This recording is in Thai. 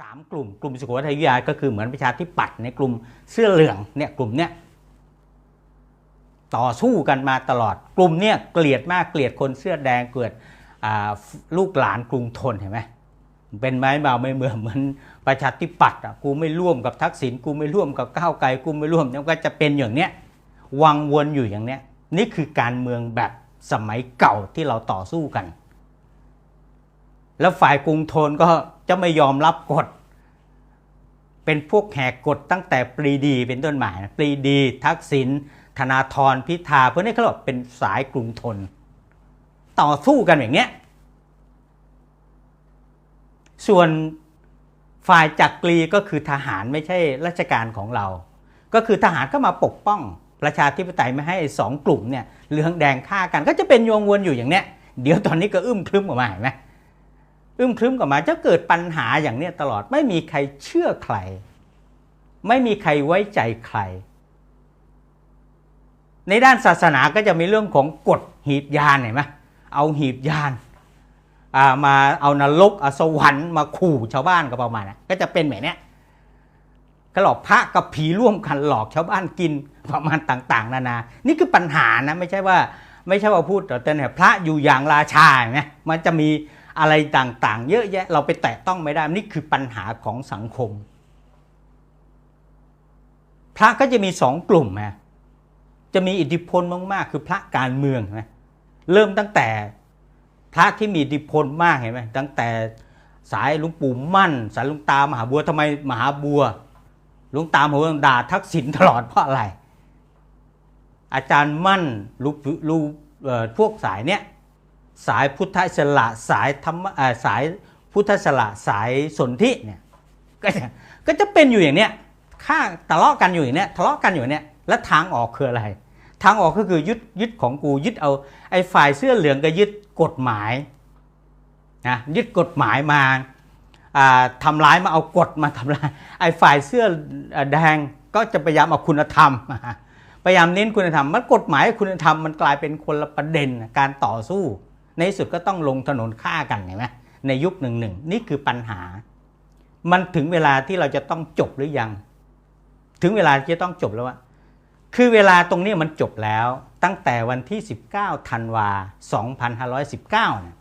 สามกลุ่ม กลุ่มสุโขทัยวิทยาก็คือเหมือนประชาธิปัตย์ในกลุ่มเสื้อเหลืองเนี่ยกลุ่มเนี้ยต่อสู้กันมาตลอดกลุ่มเนี้ยเกลียดมากเกลียดคนเสื้อแดงเกลียดลูกหลานกรุงทนเห็นไหมเป็นไม้เบาไม่เหมือนเหมือนประชาธิปัตย์อะกูไม่ร่วมกับทักษิณกูไม่ร่วมกับก้าวไกลกูไม่ร่วมเนี่ยก็จะเป็นอย่างเนี้ยวังวนอยู่อย่างเนี้ยนี่คือการเมืองแบบสมัยเก่าที่เราต่อสู้กัน แล้วฝ่ายกรุงทนก็จะไม่ยอมรับกฎ เป็นพวกแหกกฎตั้งแต่ปรีดีเป็นต้นมาปรีดี ทักษิณธนาธรพิธาเพราะนี่เขาบอกเป็นสายกรุงทน ต่อสู้กันอย่างเนี้ยส่วนฝ่ายจักรีก็คือทหารไม่ใช่ราชการของเรา ก็คือทหารก็มาปกป้องประชาธิปไตยไม่ให้สองกลุ่มเนี่ยเหลืองแดงฆ่ากันก็จะเป็นโยงวนอยู่อย่างเนี้ยเดี๋ยวตอนนี้ก็อึ้มครึ้มออกมาเห็นไหม อึมครึ้มกับมาจะเกิดปัญหาอย่างเนี้ยตลอดไม่มีใครเชื่อใคร ไม่มีใครไว้ใจใคร ในด้านศาสนาก็จะมีเรื่องของกฎหีบยานเห็นไหมเอาหีบยานามาเอานรกอสวรรค์มาขู่ชาวบ้านก็ประมาณนะก็จะเป็นแบบเนี้ยก็หลอกพระกับผีร่วมกันหลอกชาวบ้านกินประมาณต่าง ๆ นานา นี่คือปัญหานะไม่ใช่ว่าไม่ใช่ว่าพูดแต่แต่เนี่ยพระอยู่อย่างราชาเห็นไหมมันจะมี อะไรต่างๆ เยอะแยะเราไปแตะต้องไม่ได้นี่คือปัญหาของสังคม พระก็จะมีสองกลุ่มนะจะมีอิทธิพลมากๆ คือพระการเมืองนะเริ่มตั้งแต่พระที่มีอิทธิพลมากเห็นไหมตั้งแต่สายลุงปู่มั่น สายลุงตามหาบัวทำไมมหาบัวลุงตามหาบัวด่าทักษิณตลอดเพราะอะไร อาจารย์มั่นลูกลูกพวกสายเนี้ย สายพุทธสระสายธรรมสายพุทธสระสายสนธิเนี่ยก็จะก็จะเป็นอยู่อย่างเนี้ยข้างทะเลาะกันอยู่อย่างเนี้ยทะเลาะกันอยู่เนี้ยแล้วทางออกคืออะไร ทางออกก็คือยึดยึดของกูยึดเอาไอ้ฝ่ายเสื้อเหลืองก็ยึดกฎหมายนะยึดกฎหมายมาอ่าทำร้ายมาเอากฎมาทำร้ายไอ้ฝ่ายเสื้อแดงก็จะพยายามเอาคุณธรรมพยายามเน้นคุณธรรมมันกฎหมายคุณธรรมมันกลายเป็นคนละประเด็นการต่อสู้ ในที่สุดก็ต้องลงถนนฆ่ากันเห็นไหมในยุคหนึ่งหนึ่งนี่คือปัญหา มันถึงเวลาที่เราจะต้องจบหรือยัง ถึงเวลาที่จะต้องจบแล้วว่าคือเวลาตรงนี้มันจบแล้วตั้งแต่วันที่ 19ธันวา2519เนี่ย